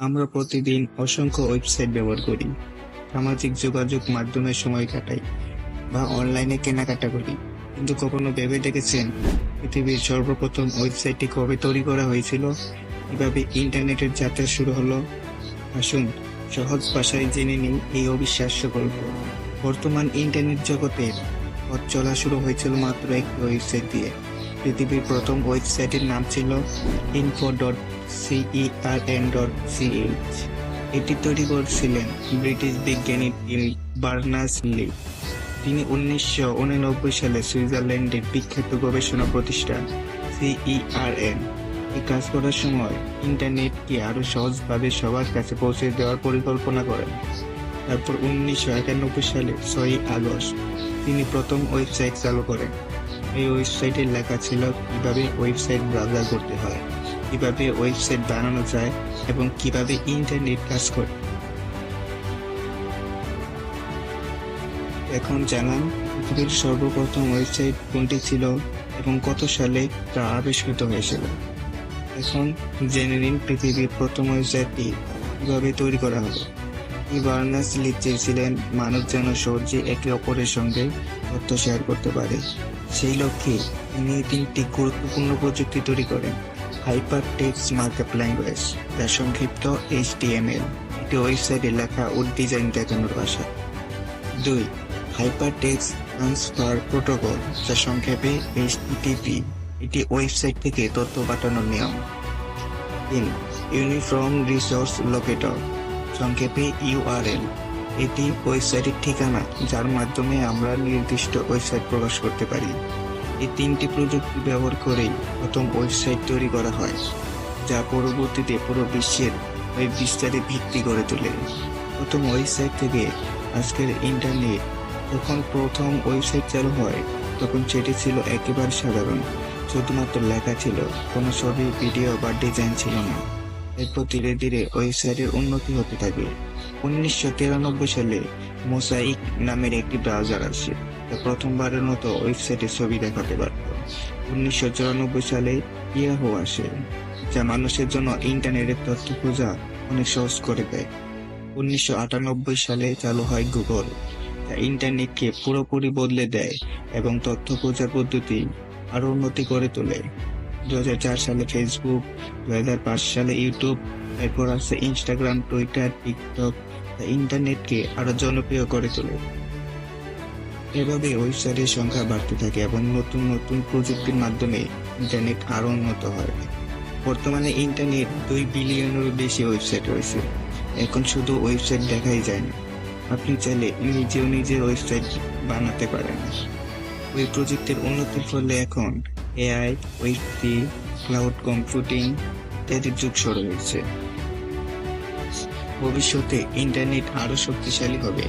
আমরা প্রতিদিন অসংখ্য ওয়েবসাইট ব্যবহার করি, সামাজিক যোগাযোগ মাধ্যমে সময় কাটাই বা অনলাইনে কেনাকাটা করি। কিন্তু কখনো ভেবে দেখেছেন পৃথিবীর সর্বপ্রথম ওয়েবসাইটটি কবে তৈরি করা হয়েছিল, কীভাবে ইন্টারনেটের যাত্রা শুরু হলো? আসুন সহজ ভাষায় জেনে নিই এই অবিশ্বাস্য গল্প। বর্তমান ইন্টারনেট জগতের পথ চলা শুরু হয়েছিল মাত্র একটি ওয়েবসাইট দিয়ে। পৃথিবীর প্রথম ওয়েবসাইটের নাম ছিল info dot CERN dot CH এটি তৈরি করেছিলেন ব্রিটিশ বিজ্ঞানী টিম বার্নাস লি। তিনি উনিশশো উননব্বই সালে সুইজারল্যান্ডের বিখ্যাত গবেষণা প্রতিষ্ঠান সিইআরএন এই কাজ করার সময় ইন্টারনেটকে আরও সহজভাবে সবার কাছে পৌঁছে দেওয়ার পরিকল্পনা করেন। তারপর উনিশশো একানব্বই সালে ছয়ই আগস্ট তিনি প্রথম ওয়েবসাইট চালু করেন। এই ওয়েবসাইটের লেখা ছিল কীভাবে ওয়েবসাইট ব্রাউজার করতে হয়। কীভাবে ওয়েবসাইট বানানো যায় এবং কীভাবে ইন্টারনেট কাজ করে। এখন জানান পৃথিবীর সর্বপ্রথম ওয়েবসাইট কোনটি ছিল এবং কত সালে তা আবিষ্কৃত হয়েছিল। এখন জেনে নিন পৃথিবীর প্রথম ওয়েবসাইটটি কীভাবে তৈরি করা হলো। ই বার্নাস লি চেয়েছিলেন মানুষ যেন সহজে একে অপরের সঙ্গে তথ্য শেয়ার করতে পারে। সেই লক্ষ্যে তিনি তিনটি গুরুত্বপূর্ণ প্রযুক্তি তৈরি করেন। হাইপার টেক্সট মার্কআপ ল্যাঙ্গুয়েজ যার সংক্ষিপ্ত এইচটিএমএল এটি ওয়েবসাইটে লেখা ও ডিজাইন দেখানোর ভাষা। দুই হাইপার টেক্সট ট্রান্সফার প্রোটোকল যা সংক্ষেপে এইচ এইচটিটিপি এটি ওয়েবসাইট থেকে তথ্য পাঠানোর নিয়ম। তিন ইউনিফর্ম রিসোর্স লোকেটর সংক্ষেপে ইউআরএল এটি ওয়েবসাইটের ঠিকানা যার মাধ্যমে আমরা নির্দিষ্ট ওয়েবসাইট প্রকাশ করতে পারি। এই তিনটি প্রযুক্তি ব্যবহার করেই প্রথম ওয়েবসাইট তৈরি করা হয়, যা পরবর্তীতে পুরো বিশ্বের ওয়েব বিস্তারে ভিত্তি গড়ে তোলে। প্রথম ওয়েবসাইট থেকে আজকের ইন্টারনেট যখন প্রথম ওয়েবসাইট চালু হয়, তখন সেটি ছিল একেবারে সাধারণ, শুধুমাত্র লেখা ছিল, কোনো ছবি ভিডিও বা ডিজাইন ছিল না। এরপর ধীরে ধীরে ওয়েবসাইটের উন্নতি হতে থাকে। উনিশশো তিরানব্বই সালে মোসাইক নামের একটি ব্রাউজার আসে। প্রথমবারের মতো ওয়েবসাইটে ছবি দেখাতে পারত। উনিশশো চুরানব্বই সালে ইয়াহু আসে, যা মানুষের জন্য ইন্টারনেটের তথ্য খোঁজা অনেক সহজ করে দেয়। উনিশশো আটানব্বই সালে চালু হয় গুগল, যা ইন্টারনেটকে পুরোপুরি বদলে দেয় এবং তথ্য খোঁজার পদ্ধতি আরও উন্নতি করে তোলে। দু হাজার চার সালে ফেসবুক দু হাজার পাঁচ সালে ইউটিউব, এরপর আছে ইনস্টাগ্রাম, টুইটার, টিকটক ইন্টারনেটকে আরও জনপ্রিয় করে তোলে। এভাবে ওয়েবসাইটের সংখ্যা বাড়তে থাকে এবং নতুন নতুন প্রযুক্তির মাধ্যমে ইন্টারনেট আরও উন্নত হয়। বর্তমানে ইন্টারনেট দুই বিলিয়নেরও বেশি ওয়েবসাইট রয়েছে। এখন শুধু ওয়েবসাইট দেখাই যায় না, আপনি চাইলে নিজেও নিজের ওয়েবসাইট বানাতে পারেন। ওই প্রযুক্তির উন্নতির ফলে এখন AI web three cloud computing ইত্যাদির যুগ শুরু হয়েছে। ভবিষ্যতে ইন্টারনেট আরও শক্তিশালী হবে।